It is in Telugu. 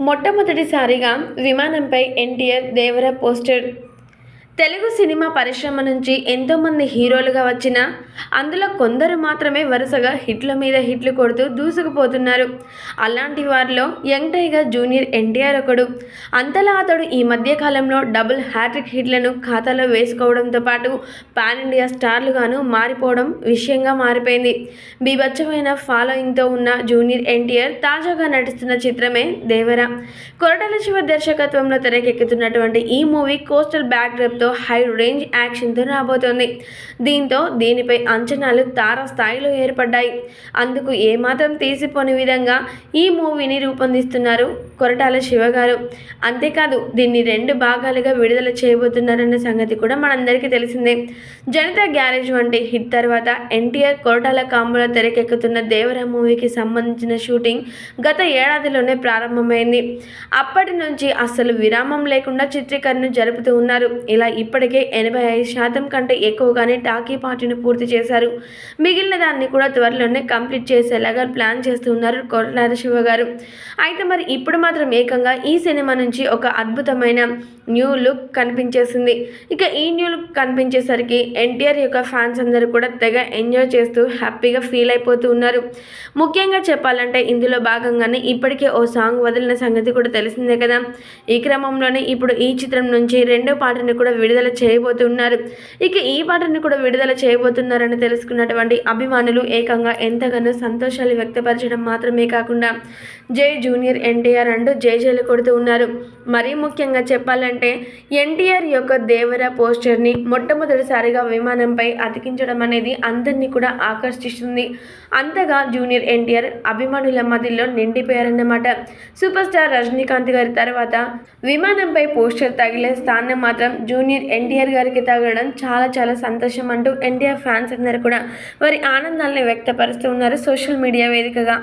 మొట్టమొదటిసారిగా విమానంపై ఎన్టీఆర్ దేవర పోస్టర్ తెలుగు సినిమా పరిశ్రమ నుంచి ఎంతోమంది హీరోలుగా వచ్చిన అందులో కొందరు మాత్రమే వరుసగా హిట్ల మీద హిట్లు కొడుతూ దూసుకుపోతున్నారు. అలాంటి వారిలో యంగ్ టైగర్ జూనియర్ ఎన్టీఆర్ ఒకడు. అంతలా అతడు ఈ మధ్య కాలంలో డబుల్ హ్యాట్రిక్ హిట్లను ఖాతాలో వేసుకోవడంతో పాటు పాన్ ఇండియా స్టార్లుగాను మారిపోవడం విషయంగా మారిపోయింది. బీభత్సమైన ఫాలోయింగ్తో ఉన్న జూనియర్ ఎన్టీఆర్ తాజాగా నటిస్తున్న చిత్రమే దేవర. కొరటల శివ దర్శకత్వంలో తెరకెక్కుతున్నటువంటి ఈ మూవీ కోస్టల్ బ్యాక్డ్రాప్తో హై రేంజ్ యాక్షన్తో రాబోతోంది. దీంతో దీనిపై అంచనాలు తారస్థాయిలో ఏర్పడ్డాయి. అందుకు ఏమాత్రం తీసిపోని విధంగా ఈ మూవీని రూపొందిస్తున్నారు కొరటాల శివ గారు. అంతేకాదు దీన్ని రెండు భాగాలుగా విడుదల చేయబోతున్నారన్న సంగతి కూడా మనందరికీ తెలిసిందే. జనతా గ్యారేజ్ వంటి హిట్ తర్వాత ఎన్టీఆర్ కొరటాల కాంబోలో తెరకెక్కుతున్న దేవర మూవీకి సంబంధించిన షూటింగ్ గత ఏడాదిలోనే ప్రారంభమైంది. అప్పటి నుంచి అస్సలు విరామం లేకుండా చిత్రీకరణ జరుపుతూ ఉన్నారు. ఇలా ఇప్పటికే ఎనభై ఐదు శాతం కంటే ఎక్కువగానే టాకీ పార్టీని పూర్తి చేశారు. మిగిలిన దాన్ని కూడా త్వరలోనే కంప్లీట్ చేసేలాగా ప్లాన్ చేస్తూ ఉన్నారు కొరటాల శివ గారు. అయితే మరి ఇప్పుడు మాత్రం ఏకంగా ఈ సినిమా నుంచి ఒక అద్భుతమైన న్యూ లుక్ కనిపించేసింది. ఇక ఈ న్యూ లుక్ కనిపించేసరికి ఎన్టీఆర్ యొక్క ఫ్యాన్స్ అందరూ కూడా తెగ ఎంజాయ్ చేస్తూ హ్యాపీగా ఫీల్ అయిపోతూ ఉన్నారు. ముఖ్యంగా చెప్పాలంటే ఇందులో భాగంగానే ఇప్పటికే ఓ సాంగ్ వదిలిన సంగతి కూడా తెలిసిందే కదా. ఈ క్రమంలోనే ఇప్పుడు ఈ చిత్రం నుంచి రెండో పాటని కూడా విడుదల చేయబోతున్నారు ఇక ఈ పాటను కూడా విడుదల చేయబోతున్నారని తెలుసుకున్నటువంటి అభిమానులు ఏకంగా ఎంతగానో సంతోషాలు వ్యక్తపరచడం మాత్రమే కాకుండా జై జూనియర్ ఎన్టీఆర్ అంటూ జై కొడుతూ ఉన్నారు. మరీ ముఖ్యంగా చెప్పాలంటే ఎన్టీఆర్ యొక్క దేవర పోస్టర్ని మొట్టమొదటిసారిగా విమానంపై అతికించడం అనేది అందరినీ కూడా ఆకర్షిస్తుంది. అంతగా జూనియర్ ఎన్టీఆర్ అభిమానుల మధ్యలో నిండిపోయారన్నమాట. సూపర్ స్టార్ రజనీకాంత్ గారి తర్వాత విమానంపై పోస్టర్ తగిలే స్థానం మాత్రం జూనియర్ ఎన్టీఆర్ గారికి తగ్గడం చాలా చాలా సంతోషం అంటూ ఎన్టీఆర్ ఫ్యాన్స్ అందరూ కూడా వారి ఆనందాలను వ్యక్తపరుస్తూ ఉన్నారు సోషల్ మీడియా వేదికగా.